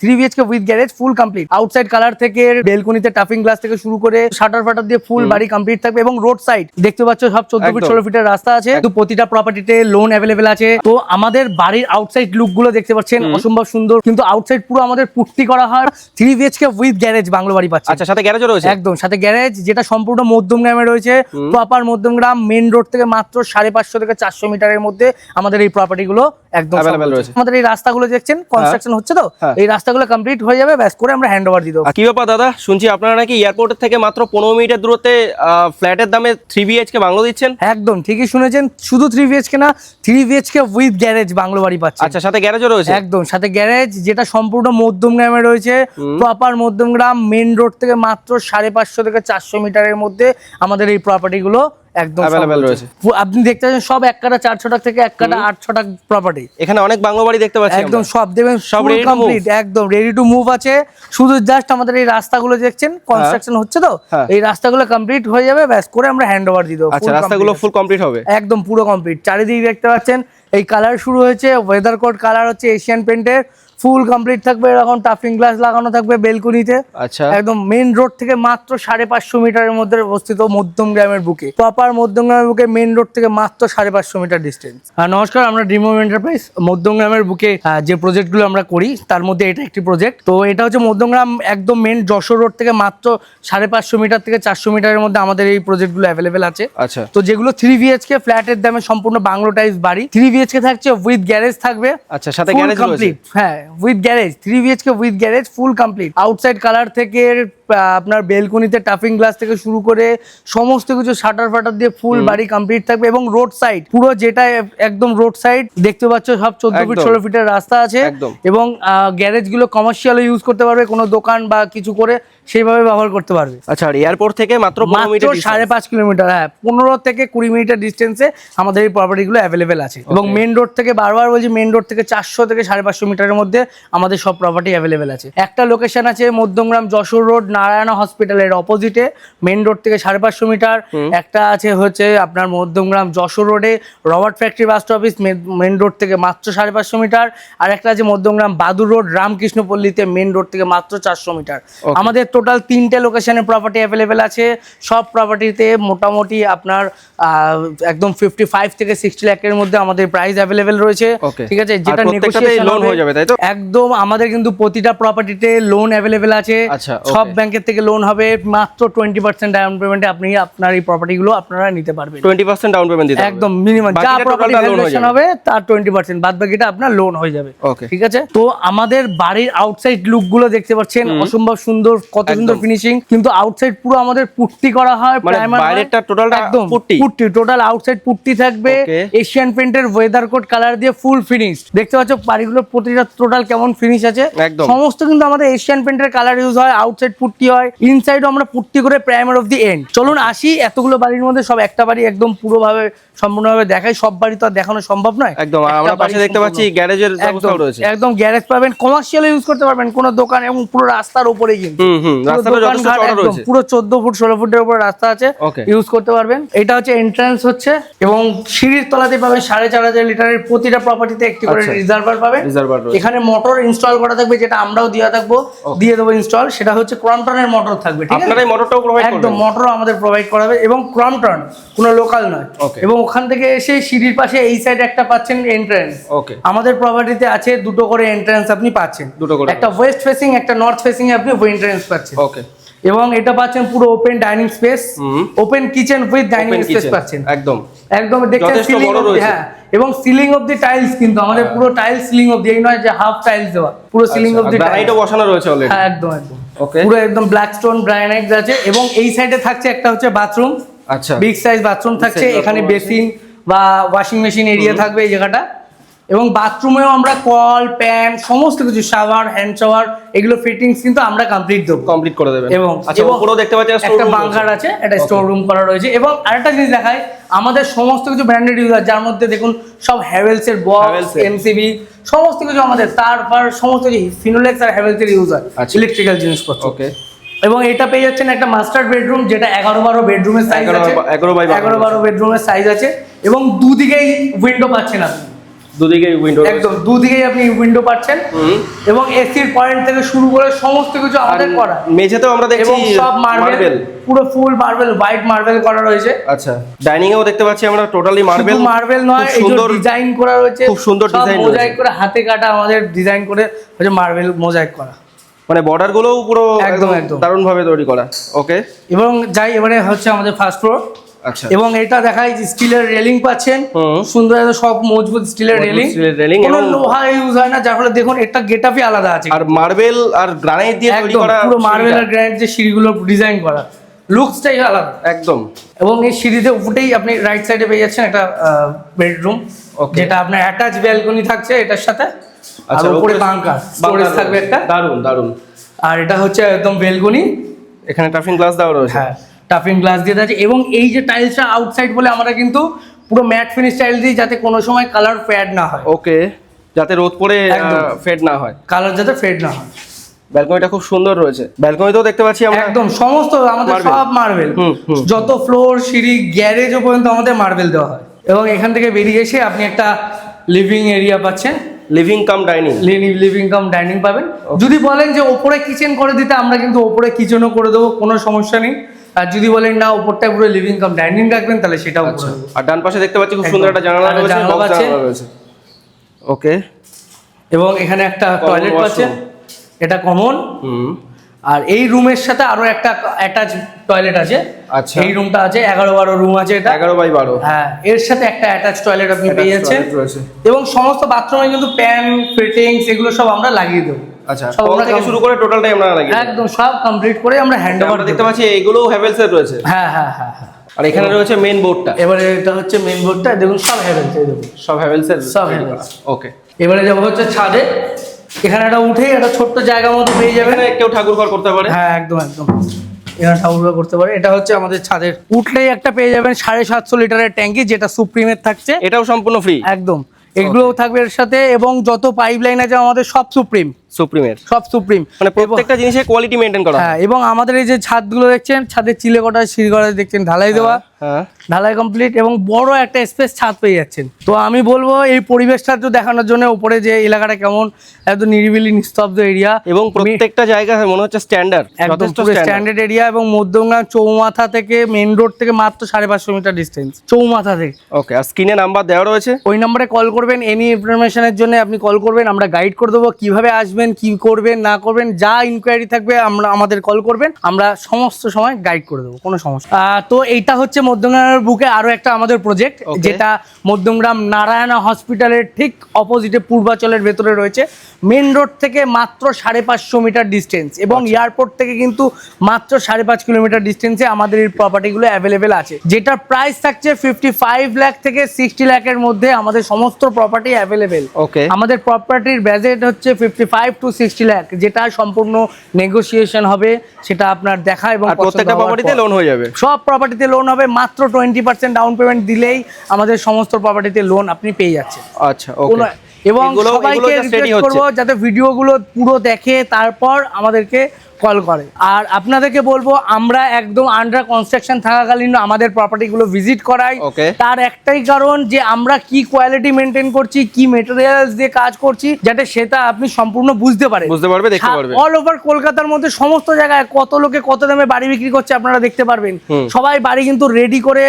Three BHK with garage full complete outside colour থেকে বেলকনিতে টাফিং গ্লাস থেকে শুরু করে শাটার ফাটার দিয়ে ফুল বাড়ি কমপ্লিট থাকবে এবং রোড সাইড দেখতে পাচ্ছ সব চোদ্দ ফিট ষোলো ফিটের রাস্তা আছে। তো প্রতিটা প্রপার্টিতে লোন অ্যাভেলেবেল আছে। তো আমাদের বাড়ির আউটসাইড লুকগুলো দেখতে পাচ্ছেন অসম্ভব সুন্দর। কিন্তু আউটসাইড পুরো আমাদের পুট্টি করা হয় three BHK with garage bungalow বাড়ি পাচ্ছে। আচ্ছা সাথে গ্যারেজও রয়েছে? একদম সাথে গ্যারেজ যেটা সম্পূর্ণ মধ্যমগ্রামে রয়েছে। প্রপার মধ্যমগ্রাম মেন রোড থেকে মাত্র সাড়ে পাঁচশো থেকে চারশো মিটারের মধ্যে আমাদের এই প্রপার্টি গুলো একদম। আমাদের এই রাস্তাগুলো দেখছেন কনস্ট্রাকশন হচ্ছে তো? এই এই রাস্তাগুলো কমপ্লিট হয়ে যাবে ব্যাস করে আমরা হ্যান্ড ওভার দিয়ে দেবো। কি ব্যাপার দাদা? শুনছি আপনারা নাকি এয়ারপোর্টের থেকে মাত্র পনেরো মিনিটের দূরত্বে ফ্ল্যাটের দামে থ্রি বিএইচকে বাংলো দিচ্ছেন? একদম ঠিকই শুনেছেন। শুধু থ্রি বিএচকে না three BHK with garage bungalow বাড়ি পাচ্ছে। আচ্ছা সাথে গ্যারেজও রয়েছে? একদম সাথে গ্যারেজ যেটা সম্পূর্ণ মধ্যমগ্রামে রয়েছে। প্রপার মধ্যমগ্রাম মেন রোড থেকে মাত্র সাড়ে পাঁচশো থেকে চারশো মিটারের মধ্যে আমাদের এই প্রপার্টি গুলো একদম সব রয়েছে। আপনি দেখতে পাচ্ছেন সব এক কাটা চার ছটাক থেকে এক কাটা আট ছটাক প্রপার্টি এখানে অনেক বাংলো বাড়ি দেখতে পাচ্ছি একদম সব দেবেন সব কমপ্লিট একদম রেডি টু মুভ আছে। শুধু জাস্ট আমাদের এই রাস্তাগুলো দেখছেন কনস্ট্রাকশন হচ্ছে তো? হ্যাঁ। এই রাস্তাগুলো কমপ্লিট হয়ে যাবে ব্যাস করে আমরা হ্যান্ড ওভার দিয়ে দেবো আচ্ছা রাস্তাগুলো ফুল কমপ্লিট হবে? একদম পুরো কমপ্লিট চারিদিকে দেখতে পাচ্ছেন এই কালার শুরু হয়েছে ওয়েদার কোড কালার হচ্ছে এশিয়ান পেন্টের ফুল কমপ্লিট থাকবে এরকম টাফিং গ্লাস লাগানো থাকবে বেলকনিতে। আচ্ছা। একদম মেন রোড থেকে মাত্র সাড়ে পাঁচশো মিটারের মধ্যে অবস্থিত মধ্যম গ্রামের বুকে। প্রপার মধ্যম গ্রামের বুকে মেন রোড থেকে মাত্র সাড়ে পাঁচশো মিটার ডিস্টেন্স নমস্কার আমরা ড্রিম হোম এন্টারপ্রাইজ মধ্যম গ্রামের বুকে যে প্রজেক্টগুলো আমরা করি তার মধ্যে এটা একটি প্রজেক্ট তো এটা হচ্ছে মধ্যমগ্রাম একদম মেন যশোর রোড থেকে মাত্র সাড়ে পাঁচশো মিটার থেকে চারশো মিটারের মধ্যে আমাদের এই প্রজেক্টগুলো অ্যাভেলেবেল আছে। আচ্ছা। তো যেগুলো থ্রি বিএচকে ফ্ল্যাটের দামে সম্পূর্ণ বাংলো টাইপ বাড়ি। থ্রি বিএচকে থাকছে উইথ গ্যারেজ থাকবে। আচ্ছা সাথে গ্যারেজ কমপ্লিট হ্যাঁ with garage three BHK with garage full complete outside colour থেকে আহ, আপনার বেলকনিতে টাফিং গ্লাস থেকে শুরু করে সমস্ত কিছু শাটার ফাটার দিয়ে ফুল বাড়ি কমপ্লিট থাকবে এবং রোড সাইড পুরো যেটা একদম রোড সাইড দেখতে পাচ্ছ সব চোদ্দ ফিট ষোলো ফিটের রাস্তা আছে। এবং গ্যারেজগুলো কমার্শিয়াল ইউজ করতে পারবে কোনো দোকান বা কিছু করে সেইভাবে ব্যবহার করতে পারবে। আচ্ছা এয়ারপোর্ট থেকে মাত্র মাত্র সাড়ে পাঁচ কিলোমিটার হ্যাঁ পনেরো থেকে কুড়ি মিনিটের ডিস্টেন্সে আমাদের এই প্রপার্টি গুলো অ্যাভেলেবেল আছে। এবং মেন রোড থেকে বারবার বলছি মেন রোড থেকে চারশো থেকে সাড়ে পাঁচশো মিটারের মধ্যে আমাদের সব প্রপার্টি অ্যাভেলেবেল আছে। একটা লোকেশন আছে মধ্যমগ্রাম যশোর রোড নারায়ণা হসপিটালের অপোজিটে মেন রোড থেকে সাড়ে পাঁচশো মিটার। একটা আছে হচ্ছে আপনার মধ্যমগ্রাম যশোর রোডে Robert factory bus office main road থেকে মাত্র সাড়ে পাঁচশো মিটার। আর একটা আছে মধ্যমগ্রাম বাদুর রোড রামকৃষ্ণপল্লীতে মেন রোড থেকে মাত্র চারশো মিটার। আমাদের টোটাল তিনটে লোকেশনে প্রপার্টি অ্যাভেলেবেল আছে। সব প্রপার্টিতে মোটামুটি আপনার একদম ফিফটি ফাইভ থেকে সিক্সটি লাখের মধ্যে আমাদের প্রাইস অ্যাভেলেবেল রয়েছে। ঠিক আছে? যেটা নেগোসিয়েশন হয়ে যাবে, তাই তো? একদম আমাদের কিন্তু প্রতিটা প্রপার্টিতে লোন অ্যাভেলেবেল আছে। আচ্ছা, সব okay. ব্যাংকের থেকে লোন হবে মাত্র টোয়েন্টি পার্সেন্ট ডাউন পেমেন্টে আপনি আপনার এই প্রপার্টিগুলো আপনারা নিতে পারবেন টোয়েন্টি পার্সেন্ট ডাউন পেমেন্ট দিতে একদম মিনিমাম যা প্রপার্টি ভ্যালুয়েশন হবে তার টোয়েন্টি পার্সেন্ট বাদ বাকিটা আপনার লোন হয়ে যাবে Okay. ঠিক আছে তো আমাদের বাড়ির আউটসাইড লুকগুলো দেখতে পাচ্ছেন অসম্ভব সুন্দর কত সুন্দর ফিনিশিং কিন্তু আউটসাইড পুরো আমাদের পুট্টি করা হয় মানে primer হয়। বাইরেরটা total টা একদম পুট্টি? টোটাল আউটসাইড পুট্টি থাকবে. এশিয়ান পেন্টের ওয়েদার কোড কালার দিয়ে ফুল ফিনিশড দেখতে পাচ্ছ বাড়িগুলোর প্রতিটা টোটাল কেমন ফিনিশ আছে একদম। সমস্ত কিন্তু আমাদের এশিয়ান পেন্টের কালার ইউজ হয় আউটসাইড পুট্টি হয় ইনসাইডও আমরা পুট্টি করে প্রাইমার অফ দি এন্ড চলুন আসি এতগুলো বাড়ির মধ্যে সব একটা বাড়ি একদম পুরোভাবে সম্পূর্ণভাবে দেখাই। সব বাড়ি তো আর দেখানো সম্ভব নয়। একদম আমরা পাশে দেখতে পাচ্ছি গ্যারেজের একদম রয়েছে। একদম গ্যারেজ পাবেন। কমার্শিয়াল ইউজ করতে পারবেন কোনো দোকান এবং পুরো রাস্তার উপরেই কিন্তু। হুম হুম পুরো রাস্তাটা যথেষ্ট চড়া রয়েছে। পুরো চোদ্দ ফুট ষোলো ফুটের উপর রাস্তা আছে। ইউজ করতে পারবেন। এটা হচ্ছে এন্ট্রান্স হচ্ছে এবং সিঁড়ির তলাতে পাবেন সাড়ে চার হাজার লিটারের প্রতিটা প্রপার্টিতে একটি করে আচ্ছা। রিজার্ভার পাবেন। Reservoir রয়েছে। এখানে মোটর ইনস্টল করা থাকবে যেটা আমরাও দিয়ে থাকব দিয়ে দেবো ইনস্টল সেটা হচ্ছে ক্রমটনের মোটর থাকবে ঠিক আছে? মোটরটাও প্রোভাইড একদম মোটর আমাদের প্রোভাইড করাবে এবং ক্রমটন কোনো লোকাল নয়. এবং ওখান থেকে এসে সিঁড়ির পাশে এই সাইড একটা পাচ্ছেন এন্ট্রেন্স ওকে আমাদের প্রপার্টিতে আছে দুটো করে এন্ট্রেন্স আপনি পাচ্ছেন। দুটো করে। একটা ওয়েস্ট ফেসিং একটা নর্থ ফেসিং এ আপনি এন্ট্রান্স পাচ্ছেন। ওকে এবং এটা পাচ্ছেন পুরো open dining space open kitchen with dining space পাচ্ছেন। একদম। একদম দেখছেন সিলিং হ্যাঁ এবং সিলিং অফ দি টাইলস কিন্তু আমাদের পুরো টাইলস সিলিং অফ দি এই নয় যে হাফ টাইলস দেওয়া পুরো সিলিং অফ দি টাইলস বসানো রয়েছে অলরেডি হ্যাঁ একদম একদম। Okay. পুরো একদম ব্ল্যাক স্টোন গ্রানাইট আছে এবং এই সাইডে থাকছে একটা হচ্ছে বাথরুম আচ্ছা। বিগ সাইজ বাথরুম থাকছে এখানে বেসিন বা ওয়াশিং মেশিন এরিয়া থাকবে এই জায়গাটা। এবং বাথরুমেও আমরা কল প্যান সমস্ত কিছু শাওয়ার হ্যান্ড শাওয়ার এগুলো ফিটিংস কিন্তু আমরা কমপ্লিট দেবো। কমপ্লিট করে দেবেন। এবং আচ্ছা উপরেও দেখতে পাচ্ছি একটা বাঙ্কার আছে একটা স্টোর রুম করা রয়েছে। এবং আরেকটা জিনিস দেখায় আমাদের সমস্ত কিছু ব্র্যান্ডেড ইউজার যার মধ্যে দেখুন সব হ্যাভেলস এর বক্স এমসিবি সমস্ত কিছু আমাদের তারপর সমস্ত কিছু ফিনোলেক্স আর হ্যাভেলস এর ইউজার আচ্ছা। ইলেকট্রিক্যাল জিনিসপত্র। ওকে এবং এটা পেয়ে যাচ্ছেন একটা মাস্টার বেডরুম যেটা এগারো বারো বেডরুমের সাইজ আছে। বা- 11 12 এগারো বারো বেডরুমের সাইজ আছে। এবং দুদিকেই উইন্ডো পাচ্ছেন আপনি। দুদিকে উইন্ডো একদম দুদিকেই আপনি উইন্ডো পাচ্ছেন। এবং এসির পয়েন্ট থেকে শুরু করে সমস্ত কিছু আমাদের করা। মেঝেতেও আমরা দেখছি সব মার্বেল পুরো ফুল মার্বেল হোয়াইট মার্বেল করা রয়েছে। আচ্ছা ডাইনিং এও দেখতে পাচ্ছি আমরা টোটালি মার্বেল মার্বেল নয় সুন্দর ডিজাইন করা রয়েছে খুব সুন্দর design মোজাইক করে হাতে কাটা আমাদের ডিজাইন করে হচ্ছে মার্বেল মোজাইক করা। মানে বর্ডার গুলোও পুরো একদম, একদম। দারুণ ভাবে তৈরি করা। ওকে এবং যাই এবারে হচ্ছে আমাদের ফার্স্ট ফ্লোর এবং এটা দেখাই স্টিলের রেলিং পাচ্ছেন। সুন্দর একদম সব মজবুত স্টিলের রেলিং। steel কোনো লোহা ইউজ হয় না যার ফলে দেখুন একটা গেটআপই আলাদা আছে। আর মার্বেল আর গ্রানাইট দিয়ে তৈরি করা পুরো মার্বেল আর গ্রানাইট যে সিঁড়িগুলো ডিজাইন করা। লুকসটাই আলাদা। একদম। এবং এই সিঁড়িতে উঠেই আপনি রাইট সাইডে পেয়ে যাচ্ছেন একটা বেডরুম. যেটা আপনার অ্যাটাচ ব্যালকনি থাকছে এটার সাথে। আর আচ্ছা উপরে বাঙ্কার স্টোরেজ থাকবে একটা। দারুণ দারুণ। আর এটা হচ্ছে একদম বেলকনি এখানে টাফিং গ্লাস দেওয়া রয়েছে। হ্যাঁ। টাফিং গ্লাস দিয়ে আছে। এবং এই যে টাইলসটা আউটসাইড বলে আমরা কিন্তু পুরো ম্যাট ফিনিশ টাইল দিই যাতে কোনো সময় কালার ফেড না হয়। ওকে যাতে রোদ পড়ে ফেড না হয়। কালার যাতে ফেড না হয়। ব্যালকনিটা খুব সুন্দর রয়েছে। ব্যালকনিতেও দেখতে পাচ্ছি আমরা। একদম সমস্ত আমাদের সব মার্বেল। যত ফ্লোর সিঁড়ি গ্যারেজও পর্যন্ত আমাদের মার্বেল দেওয়া হয়। এবং এখান থেকে বেরিয়ে এসে আপনি একটা লিভিং এরিয়া পাচ্ছেন। Living cum dining living cum dining পাবেন। যদি বলেন যে ওপরে কিচেন করে দিতে আমরা কিন্তু ওপরে কিচেনও করে দেবো কোনো সমস্যা নেই। আর যদি বলেন না ওপরটায় পুরো লিভিং কাম ডাইনিং রাখবেন তাহলে সেটাও করে আর ডান পাশে দেখতে পাচ্ছি খুব সুন্দর একটা জানালা রয়েছে জানালা আছে। রয়েছে। ওকে। এবং এখানে একটা টয়লেট আছে এটা কমন আর এই রুমের সাথে আরও একটা অ্যাটাচ টয়লেট আছে। আচ্ছা। এই রুমটা আছে এগারো বারো রুম আছে এটা। এগারো বাই বারো। হ্যাঁ এর সাথে একটা অ্যাটাচ টয়লেট আপনি পেয়ে যাচ্ছেন রয়েছে। এবং সমস্ত বাথরুমে কিন্তু প্যান ফিটিংস এগুলো সব আমরা লাগিয়ে দেবো। আচ্ছা কল থেকে শুরু করে টোটালটাই আমরা লাগিয়ে একদম সব কমপ্লিট করে আমরা হ্যান্ড ওভার দেখতে পাচ্ছি এগুলোও হ্যাভেলস এর রয়েছে। হ্যাঁ হ্যাঁ হ্যাঁ আর এখানে রয়েছে মেন বোর্ডটা এবারে এটা হচ্ছে মেন বোর্ডটা দেখুন সব হ্যাভেলস এই সব হ্যাভেলস এর সব Havells। ওকে এবারে যাব হচ্ছে ছাদে। এখানে একটা উঠে একটা ছোট্ট জায়গা মতো পেয়ে এখানে কেউ ঠাকুর ঘর করতে পারে। হ্যাঁ একদম একদম। করতে পারে। এটা হচ্ছে আমাদের ছাদের। উঠলেই একটা পেয়ে যাবেন সাড়ে সাতশো লিটারের ট্যাঙ্কি যেটা সুপ্রিমের থাকছে। এটাও সম্পূর্ণ ফ্রি একদম। এগুলোও থাকবে এর সাথে এবং যত পাইপ লাইন আছে আমাদের সব সুপ্রিম। সুপ্রিমের। সব সুপ্রিম। মানে প্রত্যেকটা জিনিসের কোয়ালিটি মেনটেন করা। হয়। হ্যাঁ এবং আমাদের এই যে ছাদগুলো দেখছেন ছাদের চিলে কটা সিঁড়ি কটা দেখছেন ঢালাই দেওয়া হ্যাঁ ঢালাই কমপ্লিট এবং বড় একটা স্পেস ছাদ পেয়ে যাচ্ছেন। তো আমি বলব এই পরিবেশটা একটু দেখানোর জন্য উপরে যে এলাকাটা কেমন এত নিরিবিলি নিস্তব্ধ এরিয়া এবং প্রত্যেকটা জায়গা মনে হচ্ছে স্ট্যান্ডার্ড একদম স্ট্যান্ডার্ড এরিয়া এবং মধ্যমগ্রাম চৌমাথা থেকে মেন রোড থেকে মাত্র সাড়ে পাঁচশো মিটার ডিস্টেন্স চৌমাথা থেকে। ওকে আর স্ক্রিনে নাম্বার দেওয়া রয়েছে? ওই নাম্বারে কল করবেন এনি ইনফরমেশনের জন্য আপনি কল করবেন আমরা গাইড করে দেবো কীভাবে আসবেন। কি করবেন না করবেন যা ইনকোয়ারি থাকবে আমরা আমাদের কল করবেন আমরা সমস্ত সময় গাইড করে দেবো কোনো সমস্যা তো এইটা হচ্ছে মধ্যমগ্রামের বুকে আরও একটা আমাদের প্রজেক্ট যেটা মধ্যমগ্রাম নারায়ণা হসপিটালের ঠিক অপোজিটে পূর্বাচলের ভেতরে রয়েছে মেন রোড থেকে মাত্র সাড়ে পাঁচশো মিটার ডিস্টেন্স এবং এয়ারপোর্ট থেকে কিন্তু মাত্র সাড়ে পাঁচ কিলোমিটার ডিস্টেন্সে আমাদের এই প্রপার্টিগুলো অ্যাভেলেবেল আছে। যেটার প্রাইস থাকছে ফিফটি ফাইভ লাখ থেকে সিক্সটি লাখের মধ্যে আমাদের সমস্ত প্রপার্টি অ্যাভেলেবেল ওকে আমাদের প্রপার্টির বাজেট হচ্ছে fifty five to sixty lakh যেটা সম্পূর্ণ নেগোসিয়েশন হবে সেটা আপনার দেখা এবং প্রত্যেকটা প্রপার্টিতে লোন হয়ে যাবে। সব প্রপার্টিতে লোন হবে মাত্র টোয়েন্টি পার্সেন্ট ডাউন পেমেন্ট দিলেই আমাদের সমস্ত প্রপার্টিতে লোন আপনি পেয়ে যাচ্ছেন। আচ্ছা এবং সবাইকে রিকোয়েস্ট করব যাতে ভিডিওগুলো পুরো দেখে তারপর আমাদেরকে কল করে। আর আপনাদেরকে বলব আমরা একদম আন্ডার কনস্ট্রাকশন থাকাকালীন আমাদের প্রপার্টিগুলো ভিজিট করাই। তার একটাই কারণ যে আমরা কি কোয়ালিটি মেনটেন করছি কি মেটেরিয়ালস দিয়ে কাজ করছি যাতে সেটা আপনি সম্পূর্ণ বুঝতে পারেন। বুঝতে পারবে দেখতে পারবে। অল ওভার কলকাতার মধ্যে সমস্ত জায়গায় কত লোকে কত দামে বাড়ি বিক্রি করছে আপনারা দেখতে পারবেন। সবাই বাড়ি কিন্তু রেডি করে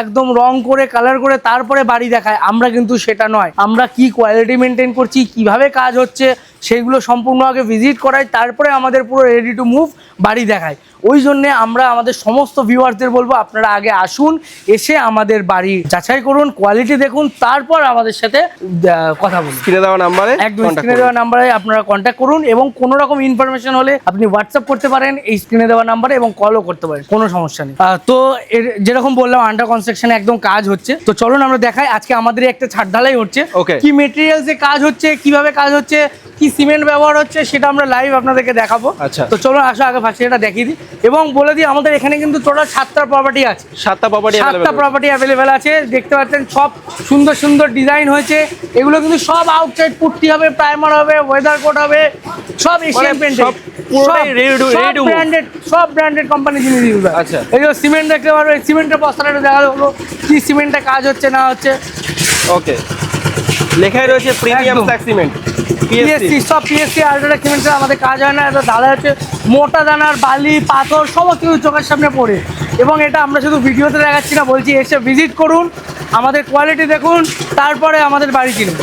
একদম রং করে কালার করে তারপরে বাড়ি দেখায়। আমরা কিন্তু সেটা নয়। আমরা কি কোয়ালিটি মেনটেন করছি কীভাবে কাজ হচ্ছে সেগুলো সম্পূর্ণ আগে ভিজিট করায় তারপরে আমাদের পুরো রেডি টু মুভ বাড়ি দেখায়। ওই জন্যে আমরা আমাদের সমস্ত ভিউয়ারদের বলব আপনারা আগে আসুন এসে আমাদের বাড়ি যাচাই করুন কোয়ালিটি দেখুন তারপর আমাদের সাথে কথা বলুন। স্ক্রিনে দেওয়া নাম্বারে একদম স্ক্রিনে দেওয়া নাম্বারে আপনারা কন্ট্যাক্ট করুন এবং কোনো রকম ইনফরমেশন হলে আপনি হোয়াটসঅ্যাপ করতে পারেন এই স্ক্রিনে দেওয়া নাম্বারে এবং কলও করতে পারেন কোনো সমস্যা নেই। তো এর যেরকম বললাম আন্ডার কনস্ট্রাকশনে একদম কাজ হচ্ছে। তো চলুন আমরা দেখাই আজকে আমাদের একটা ছাদ ঢালাই হচ্ছে. কি মেটেরিয়ালস এ কাজ হচ্ছে কীভাবে কাজ হচ্ছে কি সিমেন্ট ব্যবহার হচ্ছে সেটা আমরা লাইভ আপনাদেরকে দেখাবো। আচ্ছা। তো চলুন আসো আগে ফার্স্ট এটা দেখিয়ে দিই। এবং বলে দিই আমাদের এখানে কিন্তু টোটাল সাতটা প্রপার্টি আছে। সাতটা প্রপার্টি সাতটা প্রপার্টি অ্যাভেলেবেল আছে। দেখতে পাচ্ছেন সব সুন্দর সুন্দর ডিজাইন হয়েছে। এগুলো কিন্তু সব আউটসাইড পুট্টি হবে প্রাইমার হবে ওয়েদার কোট হবে সব এশিয়ান সব ready to move। ব্র্যান্ডেড সব ব্র্যান্ডেড কোম্পানি জিনিস ইউজ আচ্ছা। এই যে সিমেন্ট দেখতে পারবে সিমেন্টের বস্তাটা একটু দেখা হলো কি সিমেন্টে কাজ হচ্ছে না হচ্ছে। ওকে লেখাই রয়েছে প্রিমিয়াম সিমেন্ট পিএসসি সব পিএসসি আলট্রাটেক সিমেন্টের আমাদের কাজ হয় না। এটা দাদা হচ্ছে মোটা দানার, বালি, পাথর, সমস্ত কিছু চোখের সামনে পড়ে। এবং এটা আমরা শুধু ভিডিওতে দেখাচ্ছি না, বলছি এসে ভিজিট করুন। আমাদের কোয়ালিটি দেখুন, তারপরে আমাদের বাড়ি কিনুন।